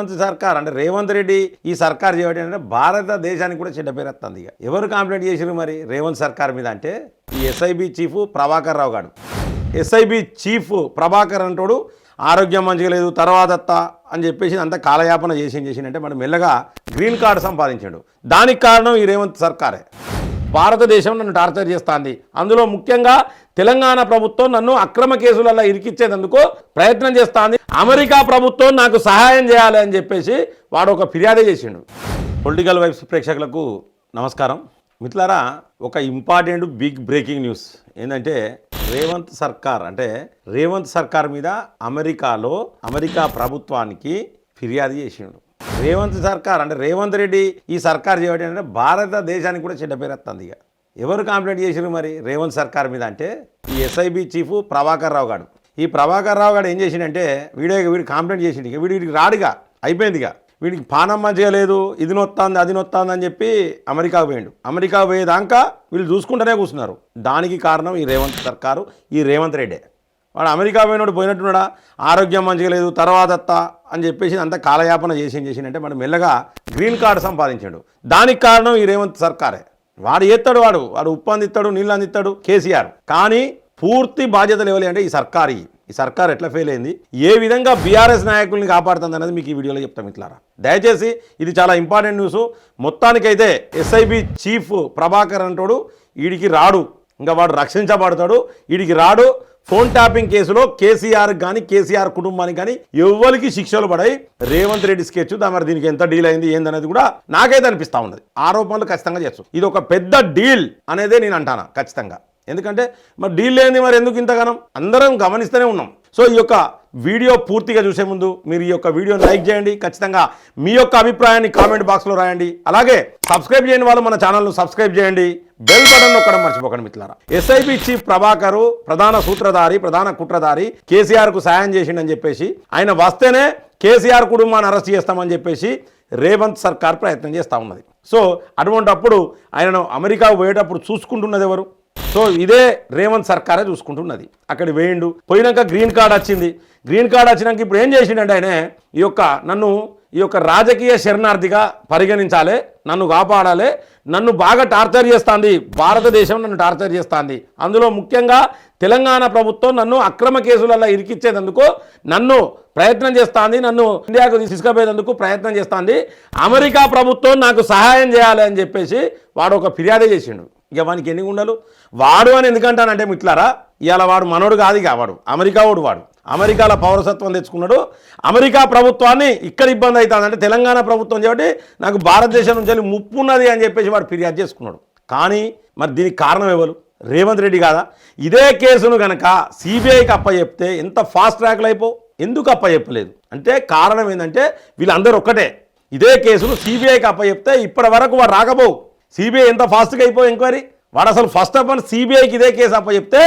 రేవంత్ సర్కార్ అంటే రేవంత్ రెడ్డి ఈ సర్కార్ చేయడం అంటే భారతదేశానికి కూడా చెడ్డ పేరు వస్తుంది ఇక. ఎవరు కంప్లైంట్ చేసిరు మరి రేవంత్ సర్కార్ మీద అంటే? ఈ ఎస్ఐబి చీఫ్ ప్రభాకర్ రావు గారు. ఎస్ఐబి చీఫ్ ప్రభాకర్ అంటోడు ఆరోగ్యం మంచిగా లేదు తర్వాత అని చెప్పేసి అంతా కాలయాపన చేసి చేసిందంటే మనం మెల్లగా గ్రీన్ కార్డు సంపాదించాడు. దానికి కారణం ఈ రేవంత్ సర్కారే. భారతదేశం నన్ను టార్చర్ చేస్తుంది. అందులో ముఖ్యంగా తెలంగాణ ప్రభుత్వం నన్ను అక్రమ కేసులలో ఇరికిచ్చేందుకు ప్రయత్నం చేస్తుంది. అమెరికా ప్రభుత్వం నాకు సహాయం చేయాలి అని చెప్పేసి వాడు ఒక ఫిర్యాదే చేసిండు. పొలిటికల్ వైబ్స్ ప్రేక్షకులకు నమస్కారం. మిత్రులారా ఒక ఇంపార్టెంట్ బిగ్ బ్రేకింగ్ న్యూస్ ఏంటంటే రేవంత్ సర్కార్ అంటే రేవంత్ సర్కార్ మీద అమెరికాలో అమెరికా ప్రభుత్వానికి ఫిర్యాదు చేసిండు. రేవంత్ సర్కార్ అంటే రేవంత్ రెడ్డి ఈ సర్కార్ చేయడం అంటే భారతదేశానికి కూడా చెడ్డ పేరు వస్తుంది ఇక. ఎవరు కంప్లైంట్ చేసిరు మరి రేవంత్ సర్కార్ మీద అంటే ఈ ఎస్ఐబి చీఫ్ ప్రభాకర్ రావు గారు. ఈ ప్రభాకర్ రావు గారు ఏం చేసిండంటే వీడియో వీడు కంప్లైంట్ చేసిండు ఇక. వీడు వీడికి రాడుగా అయిపోయిందిగా వీడికి పానం మంచిగా లేదు ఇది నొత్తాంది అది నొత్తాంది అని చెప్పి అమెరికా పోయిండు. అమెరికా పోయేదాకా వీళ్ళు చూసుకుంటూనే కూర్చున్నారు. దానికి కారణం ఈ రేవంత్ సర్కారు ఈ రేవంత్ రెడ్డే. వాడు అమెరికా పోయినోడు పోయినట్టున్నాడా? ఆరోగ్యం మంచిగా లేదు తర్వాత అత్త అని చెప్పేసి అంతా కాలయాపన చేసి ఏం మనం మెల్లగా గ్రీన్ కార్డు సంపాదించాడు. దానికి కారణం ఈ రేవంత్ సర్కారే. వాడు ఏత్తాడు వాడు. వాడు ఉప్పు అందిస్తాడు నీళ్ళు అందిస్తాడు కేసీఆర్. కానీ పూర్తి బాధ్యతలు ఇవ్వలే అంటే ఈ సర్కారి. ఈ ఈ సర్కార్ ఎట్లా ఫెయిల్ అయింది? ఏ విధంగా బీఆర్ఎస్ నాయకుల్ని కాపాడుతుంది అనేది మీకు ఈ వీడియోలో చెప్తాం ఇట్లారా దయచేసి ఇది చాలా ఇంపార్టెంట్ న్యూస్ మొత్తానికైతే ఎస్ఐబి చీఫ్ ప్రభాకర్ అంటాడు వీడికి రాడు. ఇంకా వాడు రక్షించబడతాడు. వీడికి రాడు. ఫోన్ ట్యాపింగ్ కేసులో కేసీఆర్ కానీ కేసీఆర్ కుటుంబానికి కానీ ఎవరికి శిక్షలు పడాయి రేవంత్ రెడ్డి స్కెచ్ దా మరి దీనికి ఎంత డీల్ అయింది ఏందనేది కూడా నాకైతే అనిపిస్తా ఉన్నది. ఆరోపణలు ఖచ్చితంగా చేస్తు. ఇది ఒక పెద్ద డీల్ అనేదే నేను అంటాను ఖచ్చితంగా. ఎందుకంటే మరి డీల్ లేని మరి ఎందుకు ఇంతగానం? అందరం గమనిస్తూనే ఉన్నాం. సో ఈ యొక్క వీడియో పూర్తిగా చూసే ముందు మీరు ఈ యొక్క వీడియోని లైక్ చేయండి ఖచ్చితంగా మీ యొక్క అభిప్రాయాన్ని కామెంట్ బాక్స్లో రాయండి. అలాగే సబ్స్క్రైబ్ చేయని వాళ్ళు మన ఛానల్ను సబ్స్క్రైబ్ చేయండి. బెల్ బటన్ నొక్కడం మర్చిపోకండి మిత్రులారా. ఎస్ఐబి చీఫ్ ప్రభాకరు ప్రధాన సూత్రధారి ప్రధాన కుట్రధారి కేసీఆర్కు సాయం చేసిండని చెప్పేసి ఆయన వస్తేనే కేసీఆర్ కుటుంబాన్ని అరెస్ట్ చేస్తామని చెప్పేసి రేవంత్ సర్కార్ ప్రయత్నం చేస్తూ ఉన్నది. సో అటువంటప్పుడు ఆయనను అమెరికా పోయేటప్పుడు చూసుకుంటున్నది ఎవరు? సో ఇదే రేవంత్ సర్కారే చూసుకుంటున్నది. అక్కడ వేయండు. పోయినాక గ్రీన్ కార్డ్ వచ్చింది. గ్రీన్ కార్డ్ వచ్చినాక ఇప్పుడు ఏం చేసిండంటే ఆయన ఈ యొక్క నన్ను ఈ యొక్క రాజకీయ శరణార్థిగా పరిగణించాలి నన్ను కాపాడాలి నన్ను బాగా టార్చర్ చేస్తుంది భారతదేశం నన్ను టార్చర్ చేస్తుంది. అందులో ముఖ్యంగా తెలంగాణ ప్రభుత్వం నన్ను అక్రమ కేసులలో ఇరికిచ్చేందుకు నన్ను ప్రయత్నం చేస్తుంది నన్ను ఇండియాకు తీసుకుపోయేందుకు ప్రయత్నం చేస్తుంది. అమెరికా ప్రభుత్వం నాకు సహాయం చేయాలి అని చెప్పేసి వాడు ఒక ఫిర్యాదు చేసిండు. ఇక వానికి ఎన్ని గుండలు? వాడు అని ఎందుకంటానంటే మిట్లారా ఇవాళ వాడు మనోడు కాదు ఇక వాడు. అమెరికా వాడు వాడు. అమెరికాలో పౌరసత్వం తెచ్చుకున్నాడు. అమెరికా ప్రభుత్వాన్ని ఇక్కడ ఇబ్బంది అవుతుంది. అంటే తెలంగాణ ప్రభుత్వం కాబట్టి నాకు భారతదేశం నుంచి ముప్పు ఉన్నది అని చెప్పేసి వాడు ఫిర్యాదు చేసుకున్నాడు. కానీ మరి దీనికి కారణం ఎవరు? రేవంత్ రెడ్డి కాదా? ఇదే కేసును కనుక సిబిఐకి అప్పచెప్తే ఎంత ఫాస్ట్ ట్రాక్లు అయిపో? ఎందుకు అప్పచెప్పలేదు? అంటే కారణం ఏంటంటే వీళ్ళందరూ ఒక్కటే. ఇదే కేసును సిబిఐకి అప్పచెప్తే ఇప్పటి వరకు వాడు రాకపోవు. సిబిఐ ఎంత ఫాస్ట్గా అయిపోయి ఎంక్వైరీ? వాడు అసలు ఫస్ట్ ఆఫ్ ఆల్ సిబిఐకి ఇదే కేసు అప్పచెప్తే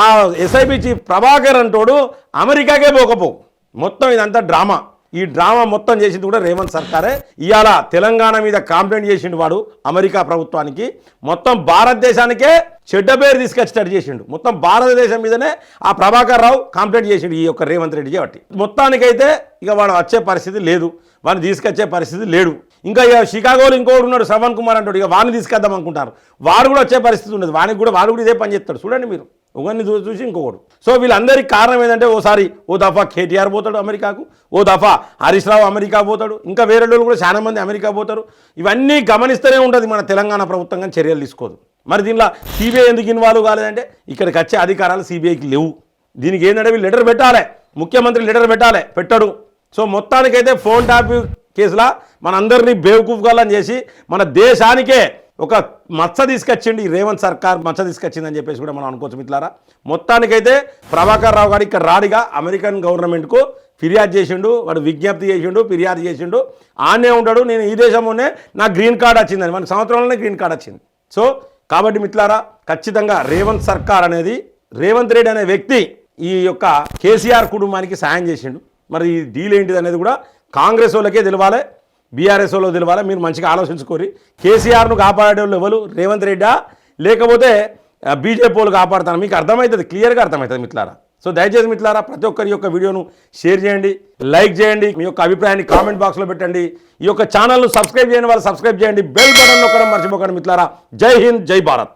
ఆ ఎస్ఐబి చీఫ్ ప్రభాకర్ అంటోడు అమెరికాకే పోకపోవు మొత్తం ఇదంతా డ్రామా. ఈ డ్రామా మొత్తం చేసింది కూడా రేవంత్ సర్కారే. ఇవాళ తెలంగాణ మీద కాంప్లైంట్ చేసిండు వాడు అమెరికా ప్రభుత్వానికి. మొత్తం భారతదేశానికే చెడ్డ పేరు తీసుకొచ్చేటట్టు చేసిండు. మొత్తం భారతదేశం మీదనే ఆ ప్రభాకర్ రావు కంప్లైంట్ చేసిండు ఈ యొక్క రేవంత్ రెడ్డి కాబట్టి. మొత్తానికైతే ఇక వాడు వచ్చే పరిస్థితి లేదు. వాడిని తీసుకొచ్చే పరిస్థితి లేడు ఇంకా ఇక షికాగోలో ఇంకోడు ఉన్నాడు శ్రవణ్ కుమార్ అంటాడు. ఇక వాడిని తీసుకెద్దాం అనుకుంటారు. వాడు కూడా వచ్చే పరిస్థితి ఉండదు. వానికి కూడా వాడు కూడా ఇదే పని చేస్తాడు. చూడండి మీరు. ఒకరిని చూసి ఇంకొకడు. సో వీళ్ళందరికీ కారణం ఏంటంటే ఓసారి ఓ దఫా కేటీఆర్ పోతాడు అమెరికాకు. ఓ దఫా హరీష్ రావు అమెరికా పోతాడు. ఇంకా వేరే వాళ్ళు కూడా చాలా మంది అమెరికా పోతారు. ఇవన్నీ గమనిస్తూనే ఉంటుంది మన తెలంగాణ ప్రభుత్వం కానీ చర్యలు తీసుకోదు. మరి దీనిలో సిబిఐ ఎందుకు ఇన్వాల్వ్ కాలేదంటే ఇక్కడికి వచ్చే అధికారాలు సిబిఐకి లేవు. దీనికి ఏంటంటే వీళ్ళు లెటర్ పెట్టాలి. ముఖ్యమంత్రి లెటర్ పెట్టాలి. పెట్టడు. సో మొత్తానికైతే ఫోన్ టాపిక్ కేసులా మనందరినీ బేవకూఫ్గాలని చేసి మన దేశానికే ఒక మచ్చ తీసుకొచ్చిండి ఈ రేవంత్ సర్కార్ మచ్చ తీసుకొచ్చిందని చెప్పేసి కూడా మనం అనుకోవచ్చు మిత్రులారా. మొత్తానికైతే ప్రభాకర్ రావు గారు ఇక్కడ రాడిగా అమెరికన్ గవర్నమెంట్కు ఫిర్యాదు చేసిండు వాడు విజ్ఞప్తి చేసిండు ఫిర్యాదు చేసిండు. ఆనే ఉంటాడు నేను ఈ దేశంలోనే నా గ్రీన్ కార్డ్ వచ్చిందని మన సంవత్సరంలోనే గ్రీన్ కార్డ్ వచ్చింది. సో కాబట్టి మిత్రులారా ఖచ్చితంగా రేవంత్ సర్కార్ అనేది రేవంత్ రెడ్డి అనే వ్యక్తి ఈ యొక్క కేసీఆర్ కుటుంబానికి సాయం చేసిండు. మరి ఈ డీల్ ఏంటిది అనేది కూడా కాంగ్రెస్ వాళ్ళకే తెలవాలి బీఆర్ఎస్ వాళ్ళు తెలవాలి మీరు మంచిగా ఆలోచించుకోరి. కేసీఆర్ను కాపాడే వాళ్ళు ఎవరు? రేవంత్ రెడ్డా? లేకపోతే బీజేపీ వాళ్ళు కాపాడుతాను మీకు అర్థమవుతుంది క్లియర్గా అర్థమవుతుంది మిట్లారా సో దయచేసి మిట్లారా ప్రతి ఒక్కరి యొక్క వీడియోను షేర్ చేయండి లైక్ చేయండి మీ యొక్క అభిప్రాయాన్ని కామెంట్ బాక్స్లో పెట్టండి. ఈ యొక్క ఛానల్ను సబ్స్క్రైబ్ చేయని వాళ్ళు సబ్స్క్రైబ్ చేయండి బెల్ బటన్ నొక్కడం మర్చిపోకండి మిట్లారా జై హింద్ జై భారత్.